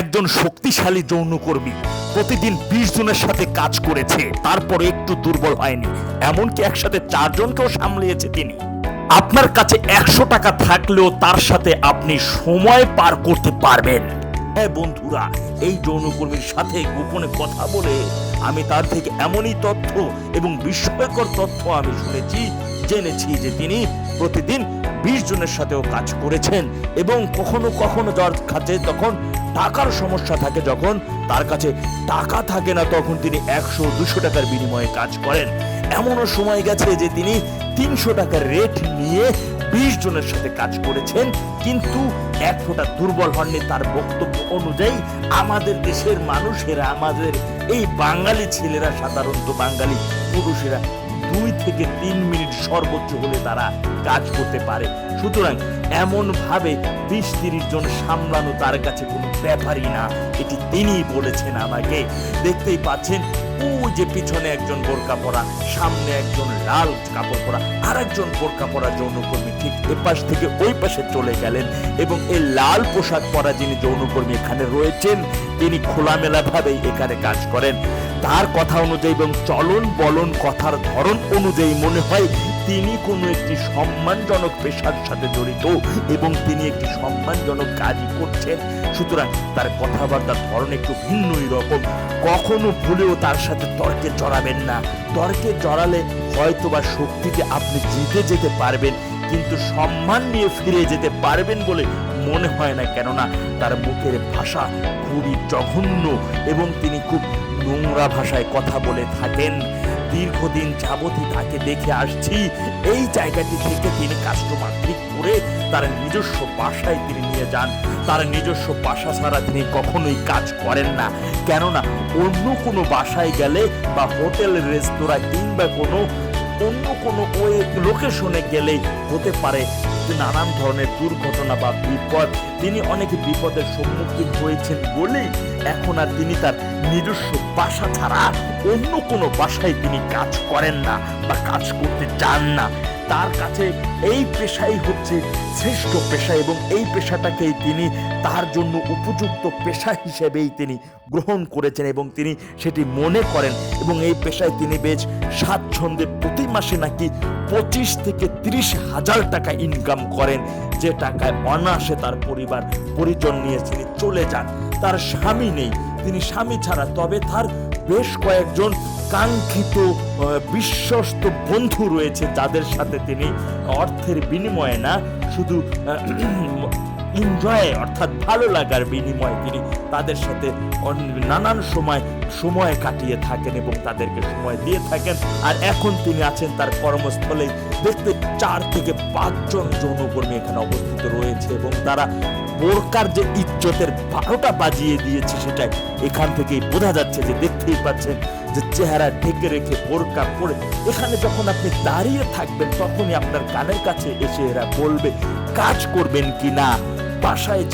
একজন শক্তিশালী যৌনকর্মী প্রতিদিন বিশ জনের সাথে কাজ করেছে, তারপরে একটু দুর্বল হয়নি। এমনকি একসাথে চারজনকেও সামলিয়েছে তিনি। আপনার কাছে একশো টাকা থাকলেও তার সাথে আপনি সময় পার করতে পারবেন। হ্যাঁ বন্ধুরা, এই যৌনকর্মীর সাথে গোপনে কথা বলে আমি তার থেকে এমনই তথ্য এবং বিস্ময়কর তথ্য আমি শুনেছি, জেনেছি যে তিনি প্রতিদিন বিশ জনের সাথেও কাজ করেছেন এবং কখনো কখনো যার কাছে তখন টাকার সমস্যা থাকে, যখন তার কাছে টাকা থাকে না, তখন তিনি একশো দুশো টাকার বিনিময়ে কাজ করেন। এমনও সময় গেছে যে তিনি তিনশো টাকার রেট নিয়ে বিশ জনের সাথে কাজ করেছেন, কিন্তু এক ফোঁটা দুর্বল হননি তার বক্তব্য অনুযায়ী আমাদের দেশের মানুষেরা, আমাদের এই বাঙালি ছেলেরা, সাধারণত বাঙালি পুরুষেরা দুই থেকে তিন মিনিট সর্বোচ্চ হলে তারা কাজ করতে পারে। সুতরাং এমন ভাবে বিশ তিরিশ জন সামলানো তার কাছে কোনো ব্যাপারই না। এটি তিনি বলেছেন আমাকে। দেখতেই পাচ্ছেন, ওই যে পিছনে একজন বোরকা পরা, সামনে একজন লাল কাপড় পরা আর একজন বোরকা পরা যৌনকর্মী ঠিক এপাশ থেকে ওই পাশে চলে গেলেন এবং এই লাল পোশাক পরা যিনি যৌনকর্মী এখানে রয়েছেন, তিনি খোলামেলা ভাবেই এখানে কাজ করেন। তার কথা অনুযায়ী এবং চলন বলন কথার ধরন অনুযায়ী মনে হয় তিনি কোনো একটি সম্মানজনক পেশার সাথে জড়িত এবং তিনি একটি সম্মানজনক কাজই করছেন। সুতরাং তার কথাবার্তার ধরন একটু ভিন্নই রকম। কখনো ভুলেও তার সাথে তর্কে জড়াবেন না। তর্কে জড়ালে হয়তো বা শক্তিতে আপনি জিতে যেতে পারবেন, কিন্তু সম্মান নিয়ে ফিরে যেতে পারবেন বলে মনে হয় না, কেননা তার মুখের ভাষা খুবই জঘন্য এবং তিনি খুব নোংরা ভাষায় কথা বলে থাকেন। দীর্ঘদিন যাবতই তাকে দেখে আসছি, এই জায়গাটি থেকে তিনি কাস্টমার ঠিক করে তার নিজস্ব বাসায় তিনি নিয়ে যান। তার নিজস্ব বাসা ছাড়া তিনি কখনোই কাজ করেন না, কেননা অন্য কোনো বাসায় গেলে বা হোটেল, রেস্তোরাঁ কিংবা কোনো অন্য কোনো ওই লোকেশনে গেলেই হতে পারে নানান ধরনের দুর্ঘটনা বা বিপদ, তিনি অনেক বিপদের সম্মুখীন হয়েছেন বলেই এখন আর তিনি তার নিজস্ব বাসা ছাড়া অন্য কোনো বাসায় তিনি কাজ করেন না বা কাজ করতে চান না। তার কাছে এই পেশাই হচ্ছে শ্রেষ্ঠ পেশা এবং এই পেশাটাকেই তিনি তার জন্য উপযুক্ত পেশা হিসেবেই তিনি গ্রহণ করেছেন এবং তিনি সেটি মনে করেন এবং এই পেশায় তিনি বেশ স্বাচ্ছন্দ্যে প্রতি মাসে নাকি পঁচিশ থেকে ত্রিশ হাজার টাকা ইনকাম করেন। যে টাকায় অনায়াসে তার পরিবার, পরিজন নিয়ে তিনি চলে যান। তার স্বামী নেই। তিনি স্বামী ছাড়া তবে তার বেশ কয়েকজন কাঙ্ক্ষিত বিশ্বস্ত বন্ধু রয়েছে যাদের সাথে তিনি অর্থের বিনিময়ে না শুধু এনজয় অর্থাৎ ভালো লাগার বিনিময়ে তিনি তাদের সাথে নানান সময় সময় কাটিয়ে থাকেন এবং তাদেরকে সময় দিয়ে থাকেন। আর এখন তিনি আছেন তার কর্মস্থলে দেখতে চার থেকে পাঁচজন যৌনকর্মী এখানে অবস্থিত রয়েছে এবং তারা বোরকার যে ইজ্জতের বারোটা বাজিয়ে দিয়েছে সেটা এখান থেকেই বোঝা যাচ্ছে যে দেখতেই পাচ্ছেন যে চেহারা ঢেকে রেখে বোরকা পরে এখানে যখন আপনি দাঁড়িয়ে থাকবেন তখনই আপনার কানের কাছে এসে এরা বলবে, কাজ করবেন কি না বাসায়